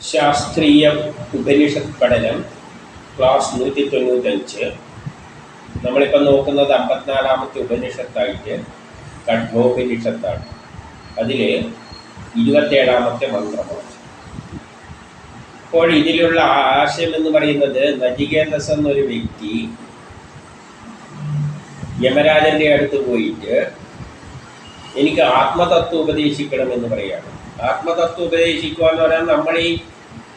ശാസ്ത്രീയ ഉപനിഷത്ത് പഠനം ക്ലാസ് നൂറ്റി തൊണ്ണൂറ്റഞ്ച് നമ്മളിപ്പോൾ നോക്കുന്നത് അമ്പത്തിനാലാമത്തെ ഉപനിഷത്തായിട്ട് കഠോപനിഷത്താണ് അതിൽ ഇരുപത്തേഴാമത്തെ മന്ത്രമാണ്. അപ്പോൾ ഇതിലുള്ള ആശയം എന്ന് പറയുന്നത് നചികേതസ് എന്നൊരു വ്യക്തി യമരാജന്റെ അടുത്ത് പോയിട്ട് എനിക്ക് ആത്മതത്വം ഉപദേശിക്കണം എന്ന് പറയാണ്. ആത്മതത്വം ഉപദേശിക്കുക എന്ന് പറയാൻ നമ്മൾ ഈ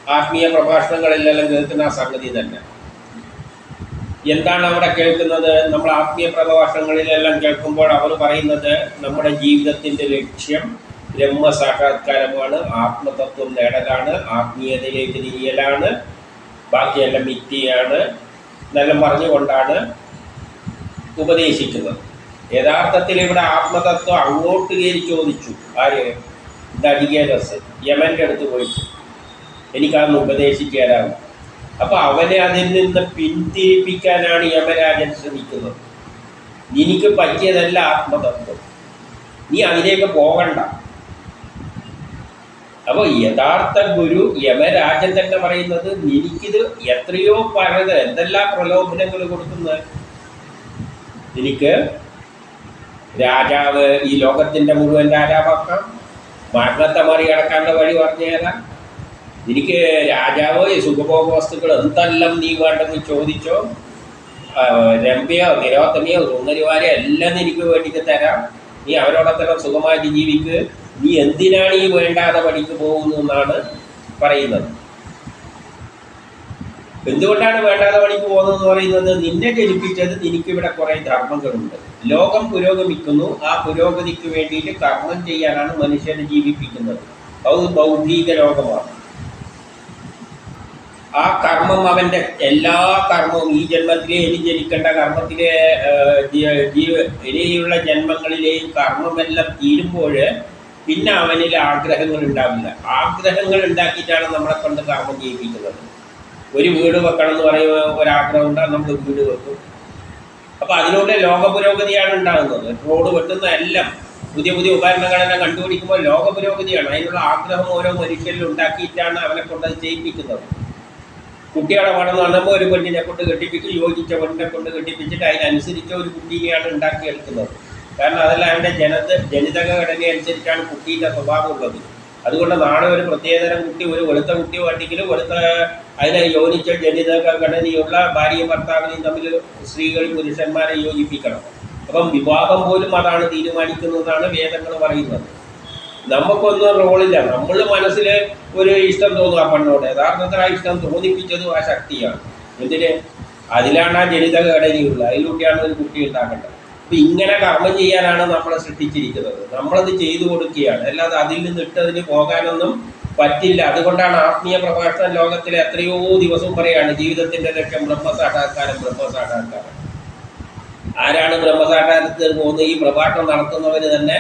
ആത്മീയ പ്രഭാഷണങ്ങളിലെല്ലാം കേൾക്കുന്ന ആ സംഗതി തന്നെ. എന്താണ് അവിടെ കേൾക്കുന്നത്? നമ്മൾ ആത്മീയ പ്രഭാഷണങ്ങളിലെല്ലാം കേൾക്കുമ്പോൾ അവർ പറയുന്നത് നമ്മുടെ ജീവിതത്തിന്റെ ലക്ഷ്യം ബ്രഹ്മസാക്ഷാത്കാരമാണ് ആത്മതത്വം നേടലാണ് ആത്മീയതയിലേക്ക് തിരിയലാണ് ബാക്കിയെല്ലാം മിറ്റിയാണ് എന്നെല്ലാം പറഞ്ഞുകൊണ്ടാണ് ഉപദേശിക്കുന്നത്. യഥാർത്ഥത്തിൽ ഇവിടെ ആത്മതത്വം അങ്ങോട്ട് കയറി ചോദിച്ചു. ആര്? നടികേരസ് യമന്റെ അടുത്ത് പോയിട്ട് എനിക്കതൊന്ന് ഉപദേശിച്ചു തരാം അപ്പൊ അവനെ അതിൽ നിന്ന് പിന്തിരിപ്പിക്കാനാണ് യമരാജൻ ശ്രമിക്കുന്നത്. നിനക്ക് പറ്റിയതല്ല ആത്മതത്വം. നീ അതിലേക്ക് പോകണ്ട. അപ്പോൾ യഥാർത്ഥ ഗുരു യമരാജൻ തന്നെ പറയുന്നത് നിനക്കിത് എത്രയോ പഴത് എന്തെല്ലാം പ്രലോഭനങ്ങൾ കൊടുക്കുന്നത്? എനിക്ക് രാജാവ് ഈ ലോകത്തിന്റെ മുഴുവൻ രാജാവാക്കാം. മരണത്തെ മറികടക്കാനുള്ള വഴി പറഞ്ഞു തരാം എനിക്ക് രാജാവോ സുഖഭോഗ വസ്തുക്കൾ എന്തെല്ലാം നീ വേണ്ടെന്ന് ചോദിച്ചോ രമ്യോ നിരോധനയോ സുന്ദരിമാരെയോ എല്ലാം എനിക്ക് വേണ്ടിക്ക് തരാം. നീ അവരോടൊത്തരം സുഖമായിട്ട് ജീവിക്ക്. നീ എന്തിനാണ് ഈ വേണ്ടാതെ പണിക്ക് പോകുന്നു എന്നാണ് പറയുന്നത്. എന്തുകൊണ്ടാണ് വേണ്ടാതെ പണിക്ക് പോകുന്നതെന്ന് പറയുന്നത്? നിന്നെ ജനിപ്പിച്ചത് നിനക്കിവിടെ കുറേ ധർമ്മങ്ങളുണ്ട്. ലോകം പുരോഗമിക്കുന്നു. ആ പുരോഗതിക്ക് വേണ്ടിയിട്ട് കർമ്മം ചെയ്യാനാണ് മനുഷ്യനെ ജീവിപ്പിക്കുന്നത്. അത് ബൗദ്ധിക ലോകമാണ്. ആ കർമ്മം അവന്റെ എല്ലാ കർമ്മവും ഈ ജന്മത്തിലെ ഇനി ജനിക്കേണ്ട കർമ്മത്തിലെ ജീവ ഇനിയുള്ള ജന്മങ്ങളിലെയും കർമ്മമെല്ലാം തീരുമ്പോൾ പിന്നെ അവനിൽ ആഗ്രഹങ്ങൾ ഉണ്ടാവില്ല ആഗ്രഹങ്ങൾ ഉണ്ടാക്കിയിട്ടാണ് നമ്മളെ കൊണ്ട് കർമ്മം ചെയ്യിപ്പിക്കുന്നത്. ഒരു വീട് വെക്കണം എന്ന് പറയുമ്പോൾ ഒരാഗ്രഹം ഉണ്ടാകും നമ്മൾ വീട് വെക്കും. അപ്പോൾ അതിലൂടെ ലോക പുരോഗതിയാണ് ഉണ്ടാകുന്നത്. റോഡ് വെട്ടുന്ന എല്ലാം പുതിയ പുതിയ ഉപകരണങ്ങളെല്ലാം കണ്ടുപിടിക്കുമ്പോൾ ലോക പുരോഗതിയാണ് അതിനുള്ള ആഗ്രഹം ഓരോ മനുഷ്യരിൽ ഉണ്ടാക്കിയിട്ടാണ് അവനെ കൊണ്ട് അത് ചെയ്യിപ്പിക്കുന്നത്. കുട്ടികളെ വളർന്നു വന്നപ്പോൾ ഒരു പെണ്ണിനെ കൊണ്ട് കെട്ടിപ്പിച്ച് യോജിച്ച പെണ്ണിനെ കൊണ്ട് കെട്ടിപ്പിച്ചിട്ട് അതിനനുസരിച്ച് ഒരു കുട്ടിയെയാണ് ഉണ്ടാക്കിയെടുക്കുന്നത് കാരണം അതെല്ലാം അവന്റെ ജനത ജനിതക ഘടന അനുസരിച്ചാണ് കുട്ടീന്റെ സ്വഭാവം ഉള്ളത്. അതുകൊണ്ട് നാളെ ഒരു പ്രത്യേകതരം കുട്ടി ഒരു വെളുത്ത കുട്ടി വേണ്ടെങ്കിൽ വെളുത്ത അതിനെ യോജിച്ച ജനിത ഘടനയുള്ള ഭാര്യയും ഭർത്താവിനെയും തമ്മിൽ സ്ത്രീകൾ പുരുഷന്മാരെ യോജിപ്പിക്കണം. അപ്പം വിവാഹം പോലും അതാണ് തീരുമാനിക്കുന്നതാണ് വേദങ്ങൾ പറയുന്നത്. നമുക്കൊന്നും റോളില്ല. നമ്മൾ മനസ്സിൽ ഒരു ഇഷ്ടം തോന്നും ആ പെണ്ണോട്. യഥാർത്ഥത്തിൽ ആ ഇഷ്ടം തോന്നിപ്പിച്ചതും ആ ശക്തിയാണ്. എന്തിന്? അതിലാണ് ആ ജനിതക ഘടനയുള്ളത് അതിലൂടെയാണ് ഒരു കുട്ടി ഉണ്ടാക്കേണ്ടത് അപ്പൊ ഇങ്ങനെ കർമ്മം ചെയ്യാനാണ് നമ്മളെ സൃഷ്ടിച്ചിരിക്കുന്നത്. നമ്മളത് ചെയ്തു കൊടുക്കുകയാണ്. അല്ലാതെ അതിൽ നിന്ന് ഇട്ടതിന് പോകാനൊന്നും പറ്റില്ല. അതുകൊണ്ടാണ് ആത്മീയ പ്രഭാഷണം ലോകത്തിലെ എത്രയോ ദിവസവും പറയാണ് ജീവിതത്തിന്റെ ലക്ഷ്യം ബ്രഹ്മസാക്ഷാത്കാരം ബ്രഹ്മസാക്ഷാത്കാരം. ആരാണ് ബ്രഹ്മസാക്ഷാത്കാരത്തിന് പോകുന്നത്? ഈ പ്രഭാഷണം നടത്തുന്നവര് തന്നെ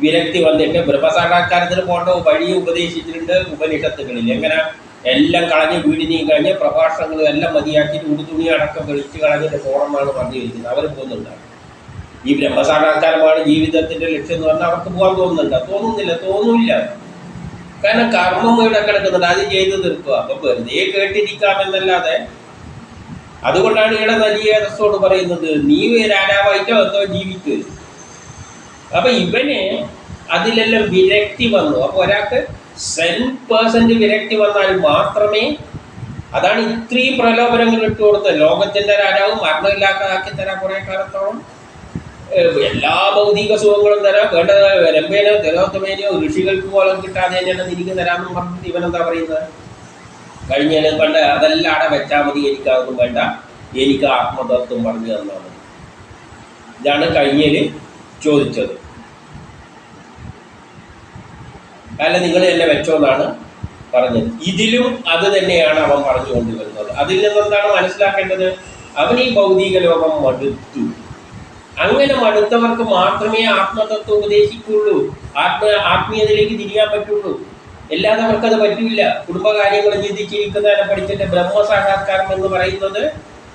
വിരക്തി വന്നിട്ട് ബ്രഹ്മസാക്ഷാത്കാരത്തിന് പോകേണ്ട വഴി ഉപദേശിച്ചിട്ടുണ്ട് ഉപനിഷത്തുകളിൽ. എങ്ങനെ? എല്ലാം കളഞ്ഞ് വീടിനെയും കഴിഞ്ഞ് പ്രഭാഷണങ്ങളും എല്ലാം മതിയാക്കിയിട്ട് ഉടുതുണി അടക്കം വെളിച്ച് കളഞ്ഞിട്ട് പോകണമെന്നാണ് പറഞ്ഞിരിക്കുന്നത്. അവർ പോകുന്നുണ്ട്. ഈ ബ്രഹ്മസാക്ഷാത്കാരമാണ് ജീവിതത്തിന്റെ ലക്ഷ്യം എന്ന് പറഞ്ഞാൽ അവർക്ക് പോകാൻ തോന്നുന്നുണ്ട്. തോന്നുന്നില്ല തോന്നില്ല. കാരണം കർമ്മം ഇവിടെ കിടക്കുന്നുണ്ട്. അത് ചെയ്ത് തീർക്കുക. അപ്പൊ വെറുതെ കേട്ടിരിക്കാമെന്നല്ലാതെ അതുകൊണ്ടാണ് ഇവിടെ നലിയേതസ്സോട് പറയുന്നത് നീ രാജാവായിട്ടോ എന്തോ ജീവിക്ക്. അപ്പൊ ഇവന് അതിലെല്ലാം വിരക്തി വന്നു. അപ്പൊ ഒരാൾക്ക് സെൻ പേഴ്സന്റ് വിരക്തി വന്നാൽ മാത്രമേ അതാണ് ഇത്രയും പ്രലോഭനങ്ങൾ ഇട്ടുകൊടുത്തത്. ലോകത്തിന്റെ രാജാവ് മരണമില്ലാത്തതാക്കി തരാൻ കുറെ കാലത്തോളം എല്ലാ ഭൗതിക സുഖങ്ങളും തരാം. വേണ്ടതായ വരമ്പേനോ തിലോത്തമേനോ ഋഷികൾക്ക് പോലും കിട്ടാതെ തന്നെയാണ് എനിക്ക് തരാമെന്ന് പറഞ്ഞിട്ട് ഇവനെന്താ പറയുന്നത്? കഴിഞ്ഞാൽ പണ്ട് അതെല്ലാം അവിടെ വെച്ചാൽ മതി എനിക്ക് അതൊന്നും വേണ്ട. എനിക്ക് ആത്മതത്വം പറഞ്ഞു തന്നാൽ മതി. ഇതാണ് കഴിഞ്ഞേൽ ചോദിച്ചത്. അല്ല നിങ്ങൾ എന്നെ വെച്ചോന്നാണ് പറഞ്ഞത്. ഇതിലും അത് തന്നെയാണ് അവൻ പറഞ്ഞുകൊണ്ട് വരുന്നത് അതിൽ നിന്നെന്താണ് മനസ്സിലാക്കേണ്ടത്? അവൻ ഈ ഭൗതിക ലോകം മടുത്തു. അങ്ങനെ മടുത്തവർക്ക് മാത്രമേ ആത്മതത്വം ഉപദേശിക്കുള്ളൂ. ആത്മ ആത്മീയതയിലേക്ക് തിരിയാൻ പറ്റുള്ളൂ. അല്ലാതെ അവർക്കത് പറ്റില്ല. കുടുംബകാര്യങ്ങൾ ചിന്തിച്ചിരിക്കുന്നതിനെ പഠിച്ചിട്ട് ബ്രഹ്മസാക്ഷാത്കാരം എന്ന് പറയുന്നത്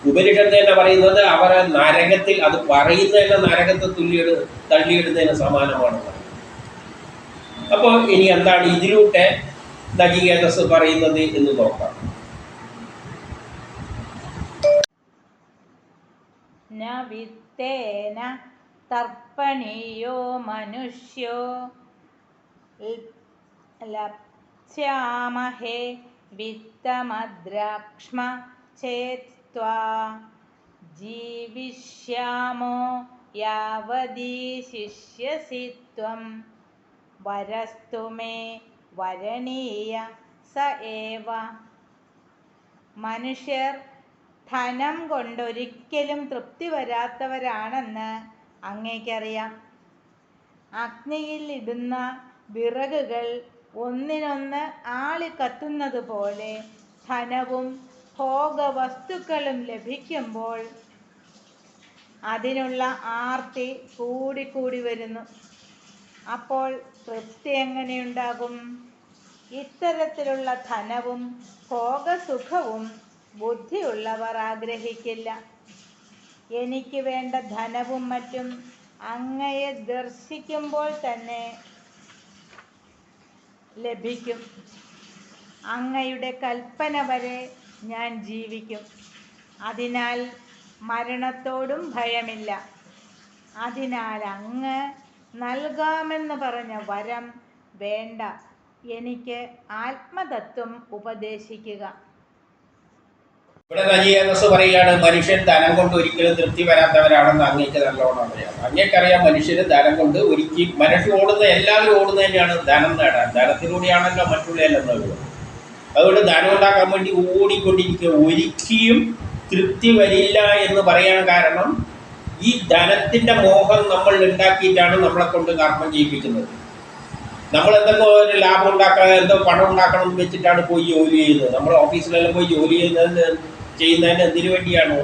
ഉപനിഷത്ത് തന്നെ പറയുന്നത് അവരെ നരകത്തിൽ അത് പറയുന്നതന്നെ നരകത്തെ തുല്ലിയിട് തള്ളിയിടുന്നതിന് സമാനമാണ് അപ്പോൾ ഇനി എന്താണ് ഇതിലൂടെ നജികേതസ് പറയുന്നത് എന്ന് നോക്കാം. ന വിത്തേന തർപ്പണീയോ മനുഷ്യോ ൽ- ലപ്സ്യാമഹേ വിത്തമദ്രാക്ഷ്മ ചേത്വാ ജീവിഷ്യാമോ യാവതീ ശിഷ്യസി ത്വം വരസ്തു മേ വരണീയ സ ഏവ മനുഷ്യർ ധനം കൊണ്ടൊരിക്കലും തൃപ്തി വരാത്തവരാണെന്ന് അങ്ങേക്കറിയാം. അഗ്നിയിൽ ഇടുന്ന വിറകുകൾ ഒന്നിനൊന്ന് ആളിക്കത്തുന്നത് പോലെ ധനവും ഭോഗവസ്തുക്കളും ലഭിക്കുമ്പോൾ അതിനുള്ള ആർത്തി കൂടിക്കൂടി വരുന്നു. അപ്പോൾ തൃപ്തി എങ്ങനെയുണ്ടാകും? ഇത്തരത്തിലുള്ള ധനവും ഭോഗസുഖവും ബുദ്ധിയുള്ളവർ ആഗ്രഹിക്കില്ല. എനിക്ക് വേണ്ട ധനവും മറ്റും അങ്ങയെ ദർശിക്കുമ്പോൾ തന്നെ ലഭിക്കും. അങ്ങയുടെ കൽപ്പന വരെ ഞാൻ ജീവിക്കും. അതിനാൽ മരണത്തോടും ഭയമില്ല. അതിനാൽ അങ്ങ് നൽകാമെന്ന് പറഞ്ഞ വരം വേണ്ട. എനിക്ക് ആത്മതത്വം ഉപദേശിക്കുക. ഇവിടെ നചികേതസ് പറയുകയാണ് മനുഷ്യൻ ധനം കൊണ്ട് ഒരിക്കലും തൃപ്തി വരാത്തവരാണെന്ന് അങ്ങേക്ക് നല്ലോണം അറിയാം. അങ്ങേക്കറിയാം മനുഷ്യന് ധനം കൊണ്ട് ഒരിക്കലും മനുഷ്യൻ ഓടുന്ന എല്ലാവരും ഓടുന്നത് തന്നെയാണ് ധനം നേടാൻ. ധനത്തിലൂടെയാണല്ലോ മറ്റുള്ള നേടുക അതുകൊണ്ട് ധനം ഉണ്ടാക്കാൻ വേണ്ടി ഓടിക്കൊണ്ടിരിക്കുക. ഒരിക്കലും തൃപ്തി വരില്ല എന്ന് പറയാൻ കാരണം ഈ ധനത്തിന്റെ മോഹം നമ്മൾ ഉണ്ടാക്കിയിട്ടാണ് നമ്മളെ കൊണ്ട് കർമ്മം ചെയ്യിപ്പിക്കുന്നത്. നമ്മൾ എന്തെങ്കിലും ഒരു ലാഭം ഉണ്ടാക്കണം എന്തോ പണം ഉണ്ടാക്കണം എന്ന് വെച്ചിട്ടാണ് പോയി ജോലി ചെയ്യുന്നത്. നമ്മൾ ഓഫീസിലെല്ലാം പോയി ജോലി ചെയ്യുന്നത് ചെയ്യുന്നതിന് എന്തിനു വേണ്ടിയാണ്?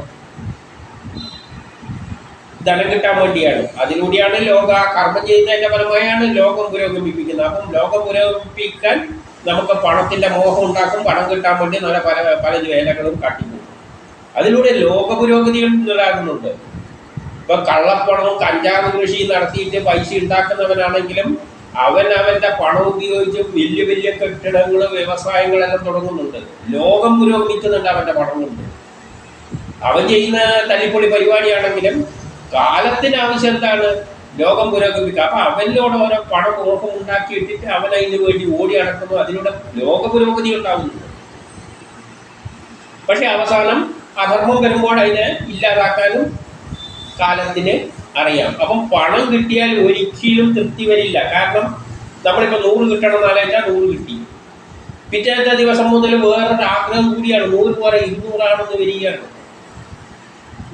ധനം കിട്ടാൻ വേണ്ടിയാണ്. അതിലൂടെയാണ് ലോക കർമ്മം ചെയ്യുന്നതിന്റെ ഫലമായാണ് ലോകം പുരോഗമിപ്പിക്കുന്നത്. അപ്പം ലോകം പുരോഗമിപ്പിക്കാൻ നമുക്ക് പണത്തിന്റെ മോഹം ഉണ്ടാക്കും പണം കിട്ടാൻ വേണ്ടി നല്ല പല പല വേലകളും കാട്ടിക്കുന്നു അതിലൂടെ ലോക പുരോഗതികൾ ഉണ്ടാകുന്നുണ്ട്. ഇപ്പൊ കള്ളപ്പണവും കഞ്ചാവ് കൃഷി നടത്തിയിട്ട് പൈസ ഉണ്ടാക്കുന്നവനാണെങ്കിലും അവൻ അവന്റെ പണം ഉപയോഗിച്ച് വലിയ വലിയ കെട്ടിടങ്ങൾ വ്യവസായങ്ങളെല്ലാം തുടങ്ങുന്നുണ്ട്. ലോകം പുരോഗമിക്കുന്നുണ്ട് അവന്റെ പണം കൊണ്ട്. അവൻ ചെയ്യുന്ന തല്ലിപ്പൊളി പരിപാടിയാണെങ്കിലും കാലത്തിന് ആവശ്യം എന്താണ്? ലോകം പുരോഗമിക്കുക. അപ്പൊ അവനിലൂടെ ഓരോ പണം ഓർമ്മ ഉണ്ടാക്കി ഇട്ടിട്ട് അവൻ അതിന് വേണ്ടി ഓടി നടക്കുന്നു. അതിലൂടെ ലോക പുരോഗതി ഉണ്ടാകുന്നുണ്ട്. പക്ഷെ അവസാനം അധർമ്മം വരുമ്പോൾ അതിനെ ഇല്ലാതാക്കാനും കാലത്തിന് അറിയാം. അപ്പം പണം കിട്ടിയാൽ ഒരിക്കലും തൃപ്തി വരില്ല. കാരണം നമ്മളിപ്പോൾ നൂറ് കിട്ടണം എന്നാലോചിച്ചാൽ നൂറ് കിട്ടി. പിറ്റേത്തെ ദിവസം മുതൽ വേറൊരു ആഗ്രഹം കൂടിയാണ്. നൂറ് പോലെ ഇരുന്നൂറാണെന്ന് വരികയാണ്.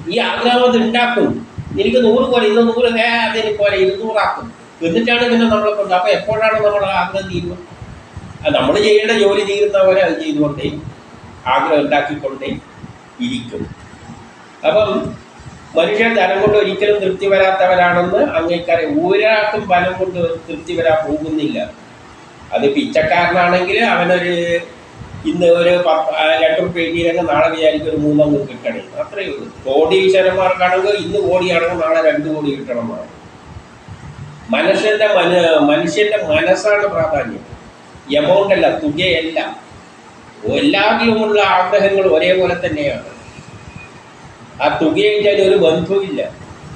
ഈ ആഗ്രഹം അത് ഉണ്ടാക്കും. എനിക്ക് നൂറ് പോലെ ഇന്ന് നൂറ് നേ അതിന് പോലെ ഇരുന്നൂറാക്കും. എന്നിട്ടാണ് പിന്നെ നമ്മളെ കൊണ്ട് അപ്പോൾ എപ്പോഴാണ് നമ്മൾ ആഗ്രഹം തീരുക? നമ്മൾ ചെയ്യേണ്ട ജോലി തീരുന്നവരെ അത് ചെയ്തുകൊണ്ടേ ആഗ്രഹം ഉണ്ടാക്കിക്കൊണ്ടേ ഇരിക്കും. അപ്പം മനുഷ്യൻ ധനം കൊണ്ട് ഒരിക്കലും തൃപ്തി വരാത്തവരാണെന്ന് അങ്ങേക്കറിയാം. ഒരാൾക്കും ബലം കൊണ്ട് തൃപ്തി വരാൻ പോകുന്നില്ല. അത് പിച്ചക്കാരനാണെങ്കിൽ അവനൊരു ഇന്ന് ഒരു പേടിയിലെങ്കിൽ രണ്ട് റുപ്യ കിട്ടിയില്ലെങ്കിൽ നാളെ വിചാരിക്കും ഒരു മൂന്നങ്ങ് കിട്ടണേ. അത്രയേ ഉള്ളൂ. കോടീശ്വരന്മാർക്കാണെങ്കിൽ ഇന്ന് കോടിയാണെങ്കിൽ നാളെ രണ്ട് കോടി കിട്ടണമെന്നാണ് മനുഷ്യന്റെ മന മനുഷ്യന്റെ മനസ്സാണ് പ്രാധാന്യം. എമൗണ്ട് അല്ല തുകയല്ല. എല്ലാവരിലുമുള്ള ആഗ്രഹങ്ങൾ ഒരേപോലെ തന്നെയാണ്. ആ തുകയായിട്ട് ഒരു ബന്ധവുമില്ല.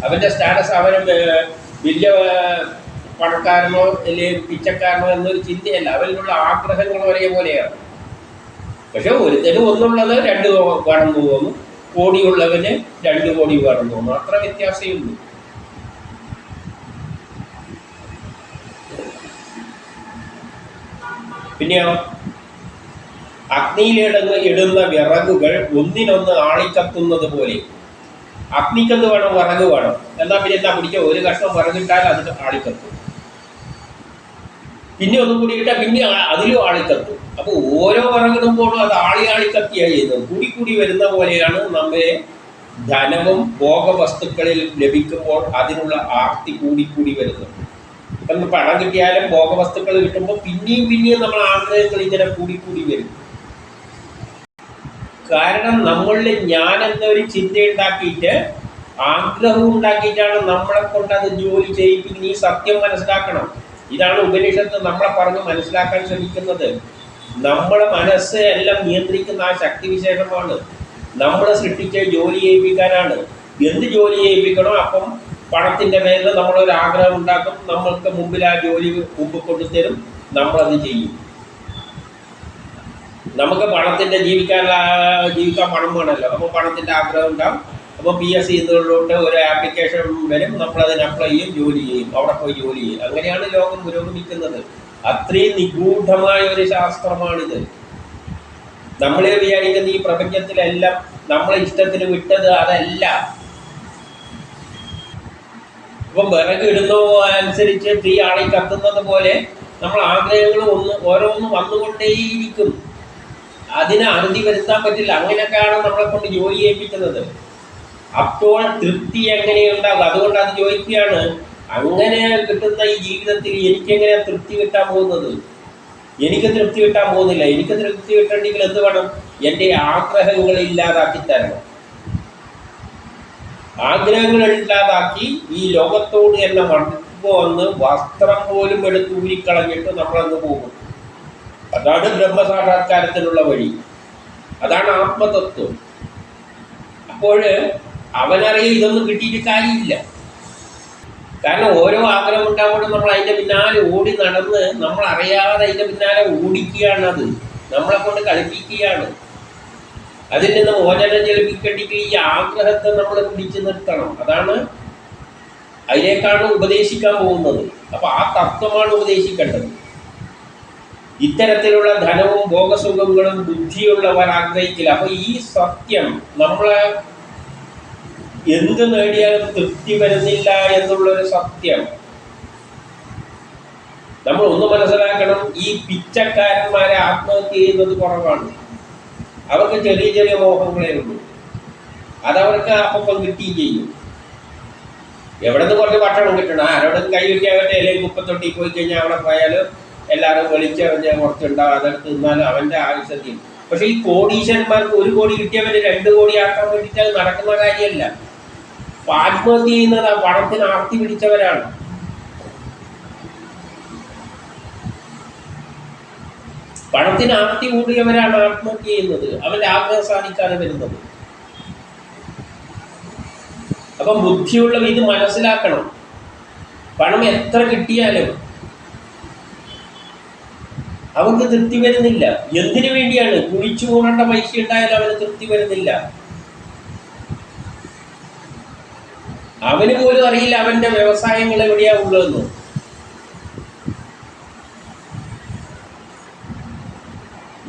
അവന്റെ സ്റ്റാറ്റസ് ഏർ വലിയ പണക്കാരനോ അല്ലെങ്കിൽ പിച്ചക്കാരനോ എന്നൊരു ചിന്തയല്ല. അവരിലുള്ള ആഗ്രഹങ്ങൾ ഒരേപോലെയാണ് പക്ഷെ ഒരുത്തന് ഒന്നുള്ളത് രണ്ട് വേണം തോന്നുന്നു കോടിയുള്ളവന് രണ്ട് കോടി വേണം തോന്നുന്നു അത്ര വ്യത്യാസമേ ഉള്ളൂ പിന്നെയോ? അഗ്നിയിലിടുന്ന ഇടുന്ന വിറകുകൾ ഒന്നിനൊന്ന് ആളിക്കത്തുന്നത് പോലെ. അഗ്നിക്കെന്ന് വേണം വിറക് വേണം. എന്നാൽ പിന്നെ എന്താ പിടിക്കുക ഒരു കഷ്ണം വിറകിട്ടാൽ അത് ആളിക്കത്തും പിന്നെ ഒന്നും കൂടി ഇട്ടാൽ പിന്നെ അതിലും ആളിക്കത്തും അപ്പൊ ഓരോ വിറകിടുമ്പോഴും അത് ആളി ആളിക്കത്തിയായി ചെയ്യുന്നത്. കൂടി കൂടി വരുന്ന പോലെയാണ് നമ്മെ ധനവും ഭോഗവസ്തുക്കളിൽ ലഭിക്കുമ്പോൾ അതിനുള്ള ആർത്തി കൂടി കൂടി വരുന്നത്. ഇപ്പം പണം കിട്ടിയാലും ഭോഗവസ്തുക്കൾ കിട്ടുമ്പോൾ പിന്നെയും പിന്നെയും നമ്മൾ ആഗ്രഹങ്ങൾ ഇങ്ങനെ കൂടി കൂടി വരും. കാരണം നമ്മളിൽ ഞാൻ എന്നൊരു ചിന്ത ഉണ്ടാക്കിയിട്ട് ആഗ്രഹം ഉണ്ടാക്കിയിട്ടാണ് നമ്മളെ കൊണ്ട് അത് ജോലി ചെയ്യിപ്പിക്കുന്നത്. ഈ സത്യം മനസ്സിലാക്കണം. ഇതാണ് ഉപനിഷത്ത് നമ്മളെ പറഞ്ഞ് മനസ്സിലാക്കാൻ ശ്രമിക്കുന്നത്. നമ്മളെ മനസ്സ് എല്ലാം നിയന്ത്രിക്കുന്ന ആ ശക്തി വിശേഷമാണ് നമ്മളെ സൃഷ്ടിച്ച ജോലി ചെയ്യിപ്പിക്കാനാണ്. എന്ത് ജോലി ചെയ്യിപ്പിക്കണോ അപ്പം പണത്തിന്റെ പേരിൽ നമ്മളൊരു ആഗ്രഹം ഉണ്ടാക്കും. നമ്മൾക്ക് മുമ്പിൽ ആ ജോലി മുമ്പ് കൊണ്ടുതരും. നമ്മളത് ചെയ്യും. നമുക്ക് പണത്തിന്റെ ജീവിക്കാനുള്ള ജീവിക്കാൻ പണം വേണമല്ലോ. അപ്പോൾ പണത്തിന്റെ ആഗ്രഹം ഉണ്ടാവും. അപ്പോൾ പി എസ് സി എന്നുള്ളതുകൊണ്ട് ഒരു ആപ്ലിക്കേഷൻ വരും. നമ്മൾ അതിന് അപ്ലൈ ചെയ്യും ജോലി ചെയ്യും. അവിടെ പോയി ജോലി ചെയ്യും. അങ്ങനെയാണ് ലോകം പുരോഗമിക്കുന്നത്. അത്രയും നിഗൂഢമായ ഒരു ശാസ്ത്രമാണിത്. നമ്മളെ വിചാരിക്കുന്ന ഈ പ്രപഞ്ചത്തിലെല്ലാം നമ്മളെ ഇഷ്ടത്തിന് വിട്ടത് അതല്ല. ഇപ്പം വിറക് ഇടുന്നോ അനുസരിച്ച് തീ ആളി കത്തുന്നത് പോലെ നമ്മൾ ആഗ്രഹങ്ങൾ ഒന്ന് ഓരോന്നും വന്നുകൊണ്ടേയിരിക്കും. അതിന് അറുതി വരുത്താൻ പറ്റില്ല. അങ്ങനെയൊക്കെയാണ് നമ്മളെ കൊണ്ട് ജോലി ചെയ്യിപ്പിക്കുന്നത് അപ്പോൾ തൃപ്തി എങ്ങനെയുണ്ടാകും? അതുകൊണ്ട് അത് ചോദിക്കുകയാണ്. അങ്ങനെ കിട്ടുന്ന ഈ ജീവിതത്തിൽ എനിക്കെങ്ങനെ തൃപ്തി കിട്ടാൻ പോകുന്നത്? എനിക്ക് തൃപ്തി കിട്ടാൻ പോകുന്നില്ല. എനിക്ക് തൃപ്തി കിട്ടണമെങ്കിൽ എന്ത് വേണം? എന്റെ ആഗ്രഹങ്ങൾ ഇല്ലാതാക്കി തരണം. ആഗ്രഹങ്ങൾ ഇല്ലാതാക്കി ഈ ലോകത്തോട് എന്നെ മടുപ്പ് വന്ന് വസ്ത്രം പോലും എടുത്ത് ഊരിക്കളഞ്ഞിട്ട് നമ്മളങ്ങ് പോകും. അതാണ് ബ്രഹ്മസാക്ഷാത്കാരത്തിനുള്ള വഴി. അതാണ് ആത്മതത്വം. അപ്പോൾ അവനറിയ ഇതൊന്നും കിട്ടിയിട്ട് കാര്യമില്ല. കാരണം ഓരോ ആഗ്രഹം ഉണ്ടാവുമ്പോഴും നമ്മൾ അതിന്റെ പിന്നാലെ ഓടി നടന്ന് നമ്മൾ അറിയാതെ അതിന്റെ പിന്നാലെ ഓടിക്കുകയാണത് നമ്മളെ കൊണ്ട് കളിപ്പിക്കുകയാണ്. അതിൽ നിന്ന് മോചനം ജലപിക്കണ്ടെങ്കിൽ ഈ ആഗ്രഹത്തെ നമ്മൾ പിടിച്ചു നിർത്തണം. അതാണ് അതിനേക്കാണ് ഉപദേശിക്കാൻ പോകുന്നത്. അപ്പോൾ ആ തത്വമാണ് ഉപദേശിക്കേണ്ടത്. ഇത്തരത്തിലുള്ള ധനവും ഭോഗസുഖങ്ങളും ബുദ്ധിയുള്ളവൻ ആഗ്രഹിക്കില്ല. അപ്പൊ ഈ സത്യം നമ്മൾ എന്ത് നേടിയാലും തൃപ്തി വരുന്നില്ല എന്നുള്ളൊരു സത്യം നമ്മൾ ഒന്ന് മനസ്സിലാക്കണം ഈ പിച്ചക്കാരന്മാരെ ആത്മഹത്യ ചെയ്യുന്നത് കുറവാണ്. അവർക്ക് ചെറിയ ചെറിയ മോഹങ്ങളേ ഉള്ളൂ. അതവർക്ക് അപ്പം കിട്ടുകയും ചെയ്യും. എവിടെ നിന്ന് കുറച്ച് ഭക്ഷണം കിട്ടണം? ആരോടും കൈ കിട്ടിയാകട്ടെ അല്ലെങ്കിൽ കുപ്പത്തൊട്ടി പോയി കഴിഞ്ഞാൽ അവിടെ പോയാൽ എല്ലാവരും വലിച്ചെറിഞ്ഞ് കുറച്ചുണ്ടാവും അതൊക്കെ തിന്നാലും അവന്റെ ആവശ്യത്തിൽ പക്ഷേ ഈ കോടീശ്വരന്മാർക്ക് ഒരു കോടി കിട്ടിയവന് രണ്ട് കോടി ആക്കാൻ വേണ്ടിയിട്ട് അത് നടക്കുന്ന കാര്യമല്ല. ആത്മഹത്യ ചെയ്യുന്നത് ആ പണത്തിന് ആർത്തി പിടിച്ചവരാണ്. പണത്തിന് ആർത്തി കൂടിയവരാണ് ആത്മഹത്യ ചെയ്യുന്നത്. അവന്റെ ആഗ്രഹം സാധിക്കാതെ വരുന്നത്. അപ്പം ബുദ്ധിയുള്ളവർ ഇത് മനസ്സിലാക്കണം. പണം എത്ര കിട്ടിയാലും അവർക്ക് തൃപ്തി വരുന്നില്ല. എന്തിനു വേണ്ടിയാണ്? കുഴിച്ചു കൂടേണ്ട പൈസ ഉണ്ടായാലും അവന് തൃപ്തി വരുന്നില്ല. അവന് പോലും അറിയില്ല അവന്റെ വ്യവസായങ്ങൾ എവിടെയാ ഉള്ളതെന്ന്.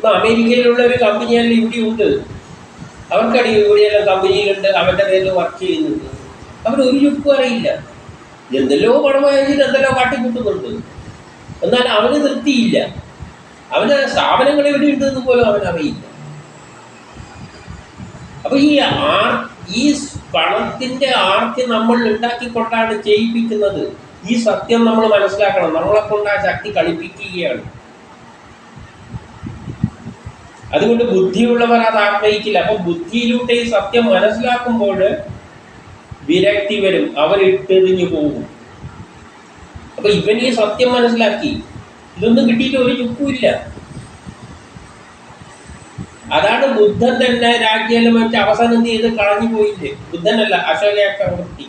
അമേരിക്കയിലുള്ള ഒരു കമ്പനിയെല്ലാം ഇവിടെ ഉണ്ട്. അവർക്കറിയും ഇവിടെയെല്ലാം കമ്പനിയിലുണ്ട് അവന്റെ പേരിൽ വർക്ക് ചെയ്യുന്നുണ്ട്. അവർ ഒരു ചുക്കും അറിയില്ല. എന്തെല്ലോ പണമായതിൽ എന്തെല്ലോ കാട്ടിക്കൂട്ടുന്നുണ്ട്. എന്നാൽ അവന് തൃപ്തിയില്ല. അവന് സ്ഥാപനങ്ങൾ എവിടെ ഉണ്ടെന്ന് പോലും അവൻ അറിയില്ല. അപ്പൊ ഈ ആർ ഈ പണത്തിന്റെ ആർത്തി നമ്മൾ ഉണ്ടാക്കിക്കൊണ്ടാണ് ചെയ്യിപ്പിക്കുന്നത്? ഈ സത്യം നമ്മൾ മനസ്സിലാക്കണം. നമ്മളെ കൊണ്ട് ആ ശക്തി കളിപ്പിക്കുകയാണ്. അതുകൊണ്ട് ബുദ്ധിയുള്ളവർ അത് ആഗ്രഹിക്കില്ല. അപ്പൊ ബുദ്ധിയിലൂടെ ഈ സത്യം മനസ്സിലാക്കുമ്പോൾ വിരക്തി വരും. അവരിട്ടെറിഞ്ഞു പോകും. അപ്പൊ ഇവൻ ഈ സത്യം മനസ്സിലാക്കി. ഇതൊന്നും കിട്ടിയിട്ട് ഒരു ചുക്കുമില്ല അതാണ് ബുദ്ധൻ തന്നെ രാജ്യം വെച്ച് അവസാനം ചെയ്ത്? കളഞ്ഞു പോയില്ലേ? ബുദ്ധനല്ല അശോക ചക്രവർത്തി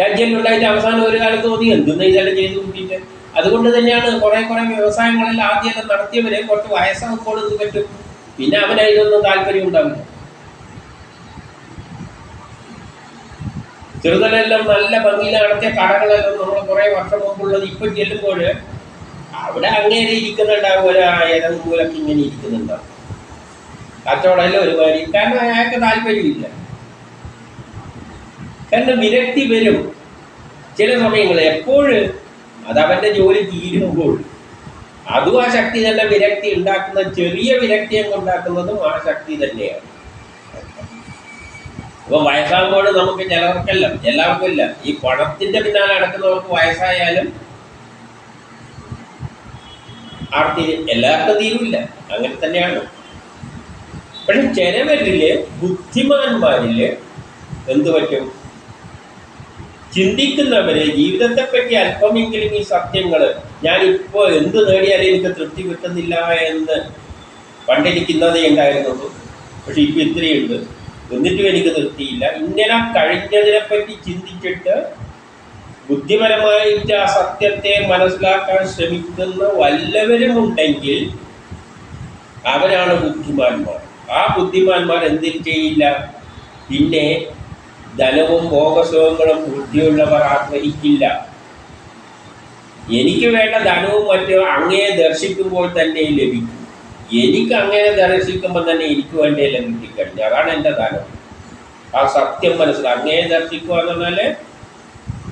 രാജ്യം ഉണ്ടായിട്ട് അവസാനം ഒരു കാലത്ത് തോന്നി എന്തെന്ന് ഇതെല്ലാം ചെയ്തു കൂട്ടിയിട്ട്? അതുകൊണ്ട് തന്നെയാണ് കുറെ കുറെ വ്യവസായങ്ങളെല്ലാം ആദ്യം നടത്തിയവരെ കുറച്ച് വയസ്സാകുമ്പോൾ ഇത് പറ്റും. പിന്നെ അവനായിട്ടൊന്നും താല്പര്യം ഉണ്ടാവില്ല. ചെറുതലെല്ലാം നല്ല ഭംഗിയിൽ നടത്തിയ കടകളെല്ലാം നമ്മൾ കുറെ വർഷം മുമ്പുള്ളത് ഇപ്പം ചെല്ലുമ്പോൾ അവിടെ അങ്ങേരെ ഇരിക്കുന്നുണ്ടാവും ഒരു ഏതെങ്കിലും ഇങ്ങനെ ഇരിക്കുന്നുണ്ടാവും. കച്ചവടമല്ല ഒരുമാതിരി. കാരണം അയാൾക്ക് താല്പര്യമില്ല. കാരണം വിരക്തി വരും ചില സമയങ്ങളിൽ. എപ്പോഴും അതവന്റെ ജോലി തീരുമ്പോൾ അതും ആ ശക്തി തന്നെ വിരക്തി ഉണ്ടാക്കുന്ന ചെറിയ വിരക്തി അങ്ങ് ഉണ്ടാക്കുന്നതും ആ ശക്തി തന്നെയാണ്. അപ്പൊ വയസ്സാകുമ്പോൾ നമുക്ക് ചിലവർക്കല്ല എല്ലാവർക്കും ഇല്ല. ഈ പണത്തിന്റെ പിന്നാലെ നടക്കുന്നവർക്ക് വയസ്സായാലും ആർത്തി എല്ലാവർക്കും തീരുമില്ല അങ്ങനെ തന്നെയാണ്. പക്ഷെ ചിലവരിൽ ബുദ്ധിമാന്മാരിൽ എന്തു പറ്റും? ചിന്തിക്കുന്നവര് ജീവിതത്തെ പറ്റി അല്പമെങ്കിലും ഈ സത്യങ്ങളെ ഞാൻ ഇപ്പൊ എന്ത് നേടിയാലും എനിക്ക് തൃപ്തി കിട്ടുന്നില്ല എന്ന് പണ്ടെനിക്കുന്നതേ ഉണ്ടായിരുന്നുള്ളൂ. പക്ഷെ ഇപ്പം ഇത്രയുണ്ട്. എന്നിട്ടും എനിക്ക് നിർത്തിയില്ല. ഇങ്ങനെ കഴിഞ്ഞതിനെ പറ്റി ചിന്തിച്ചിട്ട് ബുദ്ധിപരമായിട്ട് ആ സത്യത്തെ മനസ്സിലാക്കാൻ ശ്രമിക്കുന്ന വല്ലവരും ഉണ്ടെങ്കിൽ അവരാണ് ബുദ്ധിമാന്മാർ. ആ ബുദ്ധിമാന്മാർ എന്തിനും ചെയ്യില്ല. പിന്നെ ധനവും ഭോഗസുഖങ്ങളും ബുദ്ധിയുള്ളവർ ആഗ്രഹിക്കില്ല. എനിക്ക് വേണ്ട ധനവും മറ്റും അങ്ങയെ ദർശിക്കുമ്പോൾ തന്നെ ലഭിക്കും. എനിക്ക് അങ്ങനെ ദർശിക്കുമ്പോൾ തന്നെ എനിക്ക് വേണ്ടിയല്ല കിട്ടിക്കഴിഞ്ഞു അതാണ് എന്റെ ധനം ആ സത്യം മനസ്സിലാക്കുക അങ്ങനെ ദർശിക്കുക എന്ന് പറഞ്ഞാൽ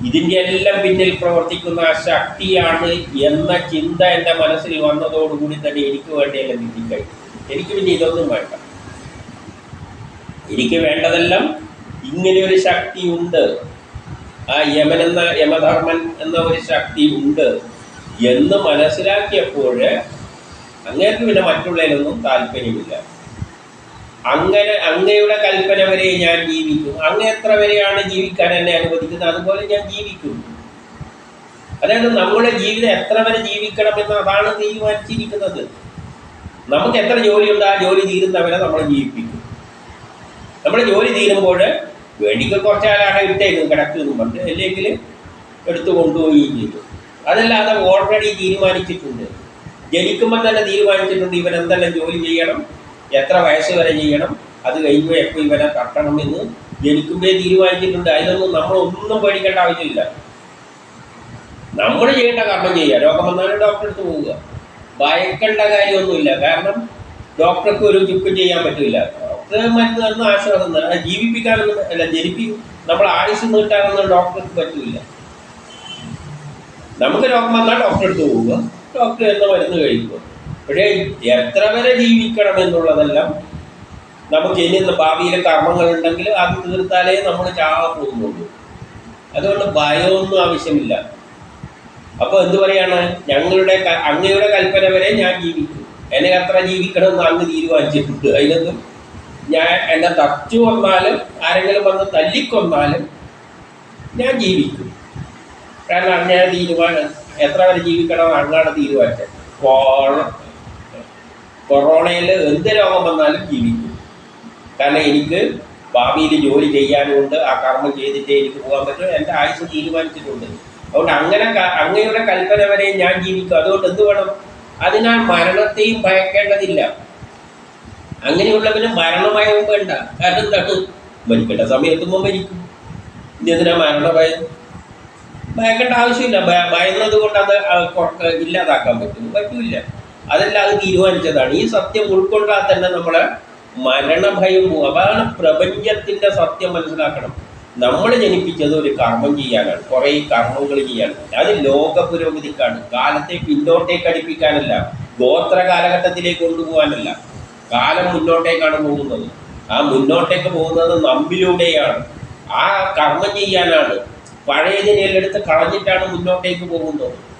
ഇതിന്റെ എല്ലാം പിന്നിൽ പ്രവർത്തിക്കുന്ന ആ ശക്തിയാണ് എന്ന ചിന്ത എന്റെ മനസ്സിൽ വന്നതോടുകൂടി തന്നെ എനിക്ക് വേണ്ടിയല്ല കിട്ടിക്കഴിഞ്ഞു എനിക്ക് പിന്നെ ഇതൊന്നും വേണ്ട. എനിക്ക് വേണ്ടതെല്ലാം ഇങ്ങനെ ഒരു ശക്തി ഉണ്ട് ആ യമൻ എന്ന യമധർമ്മൻ എന്ന ഒരു ശക്തി ഉണ്ട് എന്ന് മനസ്സിലാക്കിയപ്പോൾ അങ്ങേർക്ക് പിന്നെ മറ്റുള്ളതിലൊന്നും താല്പര്യമില്ല. അങ്ങനെ അങ്ങയുടെ കൽപ്പന വരെ ഞാൻ ജീവിക്കും. അങ്ങ് എത്ര വരെയാണ് ജീവിക്കാൻ എന്നെ അനുവദിക്കുന്നത്? അതുപോലെ ഞാൻ ജീവിക്കും. അതായത് നമ്മുടെ ജീവിതം എത്ര വരെ ജീവിക്കണമെന്ന് അതാണ് തീരുമാനിച്ചിരിക്കുന്നത്. നമുക്ക് എത്ര ജോലിയുണ്ട്? ആ ജോലി തീരുന്നവരെ നമ്മൾ ജീവിപ്പിക്കും. നമ്മൾ ജോലി തീരുമ്പോൾ വേണ്ടിക്ക് കുറച്ചാലാണ് ഇട്ടേക്കും കിടക്കുന്നു പറഞ്ഞ് അല്ലെങ്കിൽ എടുത്തു കൊണ്ടുപോയി ചെയ്തു. അതല്ലാതെ ഓൾറെഡി തീരുമാനിച്ചിട്ടുണ്ട്. ജനിക്കുമ്പോൾ തന്നെ തീരുമാനിച്ചിട്ടുണ്ട് ഇവൻ എന്തെല്ലാം ജോലി ചെയ്യണം എത്ര വയസ്സ് വരെ ചെയ്യണം അത് കഴിയുമ്പോൾ എപ്പോൾ ഇവനെ കട്ടണമെന്ന് ജനിക്കുമ്പോഴേ തീരുമാനിച്ചിട്ടുണ്ട്. അതിനൊന്നും നമ്മളൊന്നും പേടിക്കേണ്ട ആവശ്യമില്ല. നമ്മൾ ചെയ്യേണ്ട കർമ്മം ചെയ്യുക. രോഗം വന്നാലും ഡോക്ടറെ അടുത്ത് പോവുക. ഭയക്കേണ്ട കാര്യമൊന്നുമില്ല. കാരണം ഡോക്ടർക്ക് ഒരു ചുക്കും ചെയ്യാൻ പറ്റില്ല. ഡോക്ടർ മരുന്ന് തന്ന ആശ്വാസം തന്നെ ജീവിപ്പിക്കാനൊന്നും അല്ല ജനിപ്പി നമ്മൾ ആയുസ് നീട്ടാനൊന്നും ഡോക്ടർക്ക് പറ്റില്ല നമുക്ക് രോഗം വന്നാൽ ഡോക്ടറെ അടുത്ത് പോവുക. ഡോക്ടർ എന്ന മരുന്ന് കഴിക്കുക പക്ഷേ എത്ര വരെ ജീവിക്കണം എന്നുള്ളതെല്ലാം നമുക്ക് ഇനി ഭാവിയിലെ കർമ്മങ്ങൾ ഉണ്ടെങ്കിൽ അത് തീർത്താലേ നമ്മൾ ചാവാൻ പോകുന്നുള്ളൂ. അതുകൊണ്ട് ഭയമൊന്നും ആവശ്യമില്ല. അപ്പോൾ എന്തു പറയാണ്? ഞങ്ങളുടെ അങ്ങയുടെ കൽപ്പന വരെ ഞാൻ ജീവിക്കും. എന്നെ അത്ര ജീവിക്കണമെന്ന് അങ്ങ് തീരുമാനിച്ചിട്ടുണ്ട്. അതിനൊന്നും ഞാൻ എന്നെ തച്ചു വന്നാലും ആരെങ്കിലും വന്ന് തല്ലിക്കൊന്നാലും ഞാൻ ജീവിക്കും. കാരണം അങ്ങനെ തീരുമാനം എത്ര വരെ ജീവിക്കണം അങ്ങാണ് തീരുമാനിച്ചത്. കൊറ കൊറോണയിൽ എന്ത് രോഗം വന്നാലും ജീവിക്കും. കാരണം എനിക്ക് ഭാവിയിൽ ജോലി ചെയ്യാനുണ്ട് ആ കർമ്മം ചെയ്തിട്ടേ എനിക്ക് പോകാൻ പറ്റും എന്റെ ആയുസ് തീരുമാനിച്ചിട്ടുണ്ട്. അതുകൊണ്ട് അങ്ങനെ അങ്ങയുടെ കൽപ്പന വരെ ഞാൻ ജീവിക്കും. അതുകൊണ്ട് എന്ത് വേണം? അതിനാൽ മരണത്തെയും ഭയക്കേണ്ടതില്ല. അങ്ങനെയുള്ളവന് മരണമായും വേണ്ട. കാരണം എന്താണ്? മരിക്കേണ്ട സമയത്തുമ്പോൾ മരിക്കും. ഇനി എന്തിനാ മരണഭയം? ഭയക്കേണ്ട ആവശ്യമില്ല. ഭയന്നത് കൊണ്ട് അത് ഇല്ലാതാക്കാൻ പറ്റും പറ്റില്ല. അതെല്ലാം അത് തീരുമാനിച്ചതാണ്. ഈ സത്യം ഉൾക്കൊണ്ടാൽ തന്നെ നമ്മളെ മരണഭയം പോകും. അതാണ് പ്രപഞ്ചത്തിന്റെ സത്യം മനസ്സിലാക്കണം. നമ്മൾ ജനിപ്പിച്ചത് ഒരു കർമ്മം ചെയ്യാനാണ്. കുറേ കർമ്മങ്ങൾ ചെയ്യാനാണ്. അത് ലോക പുരോഗതിക്കാണ്. കാലത്തെ പിന്നോട്ടേക്ക് അടുപ്പിക്കാനല്ല. ഗോത്ര കാലഘട്ടത്തിലേക്ക് കൊണ്ടുപോകാനല്ല. കാലം മുന്നോട്ടേക്കാണ് പോകുന്നത്. ആ മുന്നോട്ടേക്ക് പോകുന്നത് നമ്മിലൂടെയാണ്. ആ കർമ്മം ചെയ്യാനാണ്. പഴയതിനെല്ലാം കളഞ്ഞിട്ടാണ് മുന്നോട്ടേക്ക് പോകുന്നത്.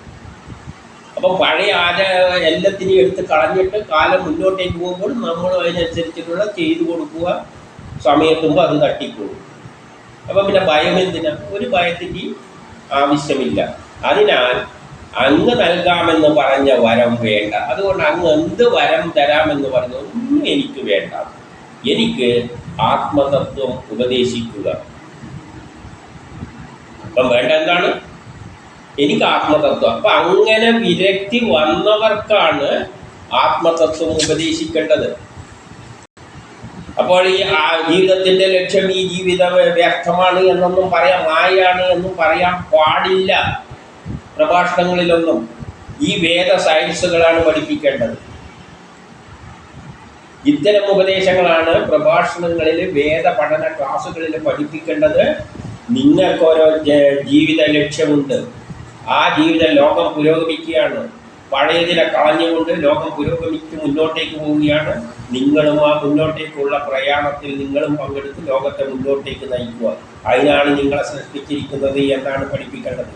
അപ്പം പഴയ ആച എല്ലാത്തിനെയും എടുത്ത് കളഞ്ഞിട്ട് കാലം മുന്നോട്ടേക്ക് പോകുമ്പോൾ നമ്മൾ അതിനനുസരിച്ചിട്ടുള്ള ചെയ്തു കൊടുക്കുക സമയത്തുമ്പോൾ അത് തട്ടിപ്പോകും. അപ്പം പിന്നെ ഭയം എന്തിനാ? ഒരു ഭയത്തിന്റെയും ആവശ്യമില്ല. അതിനാൽ അങ്ങ് നൽകാമെന്ന് പറഞ്ഞ വരം വേണ്ട. അതുകൊണ്ട് അങ്ങ് എന്ത് വരം തരാമെന്ന് പറഞ്ഞു ഒന്നും എനിക്ക് വേണ്ട. എനിക്ക് ആത്മതത്വം ഉപദേശിക്കുക. അപ്പം വേണ്ട എന്താണ്? എനിക്ക് ആത്മതത്വം. അപ്പൊ അങ്ങനെ വിരക്തി വന്നവർക്കാണ് ആത്മതത്വം ഉപദേശിക്കേണ്ടത്. അപ്പോൾ ഈ ആ ജീവിതത്തിന്റെ ലക്ഷ്യം ഈ ജീവിതം വ്യർത്ഥമാണ് എന്നൊന്നും പറയാം മായാണ് എന്നും പറയാൻ പാടില്ല. പ്രഭാഷണങ്ങളിലൊന്നും. ഈ വേദ സയൻസുകളാണ് പഠിപ്പിക്കേണ്ടത്. ഇത്തരം ഉപദേശങ്ങളാണ് പ്രഭാഷണങ്ങളിൽ വേദ പഠന ക്ലാസ്സുകളിൽ പഠിപ്പിക്കേണ്ടത്. നിങ്ങൾക്കോരോ ജീവിത ലക്ഷ്യമുണ്ട്. ആ ജീവിത ലോകം പുരോഗമിക്കുകയാണ്. പഴയതിനെ കളഞ്ഞുകൊണ്ട് ലോകം പുരോഗമിച്ച് മുന്നോട്ടേക്ക് പോവുകയാണ്. നിങ്ങളും ആ മുന്നോട്ടേക്കുള്ള പ്രയാണത്തിൽ നിങ്ങളും പങ്കെടുത്ത് ലോകത്തെ മുന്നോട്ടേക്ക് നയിക്കുക. അതിനാണ് നിങ്ങളെ സൃഷ്ടിച്ചിരിക്കുന്നത് എന്നാണ് പഠിപ്പിക്കേണ്ടത്.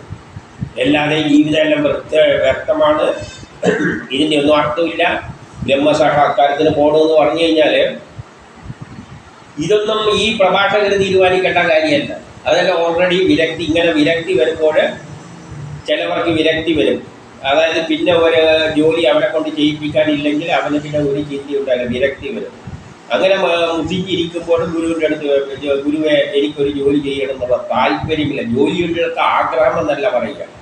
അല്ലാതെ ജീവിതമെല്ലാം വൃത്ത വ്യക്തമാണ് ഇതിന്റെ ഒന്നും അർത്ഥമില്ല. ബ്രഹ്മസാക്ഷാത്കാരത്തിന് പോകണമെന്ന് പറഞ്ഞു കഴിഞ്ഞാൽ ഇതൊന്നും ഈ പ്രഭാഷകർ തീരുമാനിക്കേണ്ട കാര്യമല്ല. അതെല്ലാം ഓൾറെഡി വിരക്തി ഇങ്ങനെ വിരക്തി വരുമ്പോൾ ചിലവർക്ക് വിരക്തി വരും. അതായത് പിന്നെ ഒരു ജോലി അവനെ കൊണ്ട് ചെയ്യിപ്പിക്കാനില്ലെങ്കിൽ അവന് പിന്നെ ഒരു ചിന്തയുണ്ടാകില്ല വിരക്തി വരും. അങ്ങനെ മ- മുഷിഞ്ഞിരിക്കുമ്പോൾ ഗുരുവിന്റെ അടുത്ത് ഗുരുവെ എനിക്കൊരു ജോലി ചെയ്യണം എന്നുള്ള താല്പര്യമില്ല. ജോലിയുടെ അടുത്ത് ആഗ്രഹം എന്നല്ല പറയുക.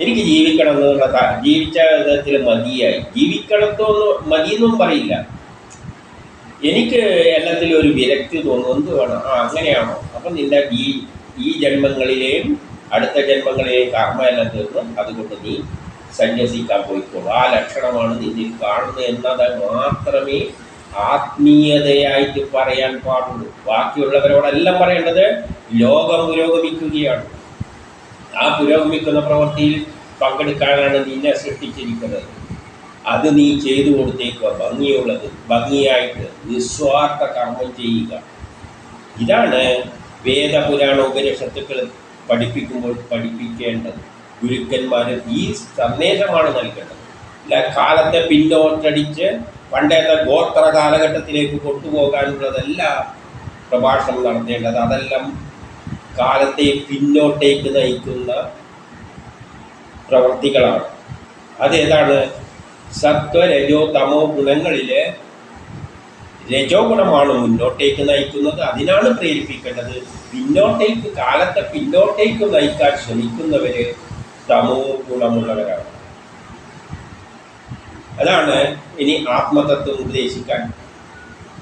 എനിക്ക് ജീവിക്കണം എന്നുള്ള ജീവിച്ച വിധത്തിൽ മതിയായി. ജീവിക്കണത്തോന്ന് മതിയെന്നും പറയില്ല. എനിക്ക് എല്ലാത്തിലും ഒരു വിരക്തി തോന്നും. എന്ത് വേണം ആ അങ്ങനെയാണോ? അപ്പം നിന്റെ ഈ ഈ ജന്മങ്ങളിലെയും അടുത്ത ജന്മങ്ങളിലെയും കർമ്മ എല്ലാം തീർന്ന് അതുകൊണ്ട് നീ സന്യസിക്കാൻ പോയിക്കോളൂ. ആ ലക്ഷണമാണ് നിന്നിൽ കാണുന്നത് എന്നത് മാത്രമേ ആത്മീയതയായിട്ട് പറയാൻ പാടുള്ളൂ. ബാക്കിയുള്ളവരോടെല്ലാം പറയേണ്ടത് ലോകം പുരോഗമിക്കുകയാണ്. ആ പുരോഗമിക്കുന്ന പ്രവൃത്തിയിൽ പങ്കെടുക്കാനാണ് നിന്നെ സൃഷ്ടിച്ചിരിക്കുന്നത്. അത് നീ ചെയ്തു കൊടുത്തേക്കുക ഭംഗിയുള്ളത് ഭംഗിയായിട്ട് നിസ്വാർത്ഥ കർമ്മം ചെയ്യുക. ഇതാണ് വേദപുരാണ ഉപനിഷത്തുക്കൾ പഠിപ്പിക്കുമ്പോൾ പഠിപ്പിക്കേണ്ടത് ഗുരുക്കന്മാർ ഈ സന്ദേശമാണ് നൽകേണ്ടത്. ഇല്ല കാലത്തെ പിന്നോട്ടടിച്ച് പണ്ടത്തെ ഗോത്ര കാലഘട്ടത്തിലേക്ക് കൊണ്ടുപോകാനുള്ളതല്ല പ്രഭാഷണം നടത്തേണ്ടത്. അതെല്ലാം കാലത്തെ പിന്നോട്ടേക്ക് നയിക്കുന്ന പ്രവർത്തികളാണ് അതേതാണ് സത്വരജോ തമോ ഗുണങ്ങളിലെ രജോ ഗുണമാണ് മുന്നോട്ടേക്ക് നയിക്കുന്നത്. അതിനാണ് പ്രേരിപ്പിക്കേണ്ടത്. പിന്നോട്ടേക്ക് കാലത്തെ പിന്നോട്ടേക്ക് നയിക്കാൻ ശ്രമിക്കുന്നവര് തമോ ഗുണമുള്ളവരാണ്. അതാണ് ഇനി ആത്മതത്വം ഉപദേശിക്കാൻ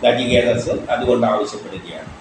നജികേതസ് അതുകൊണ്ട് ആവശ്യപ്പെടുകയാണ്.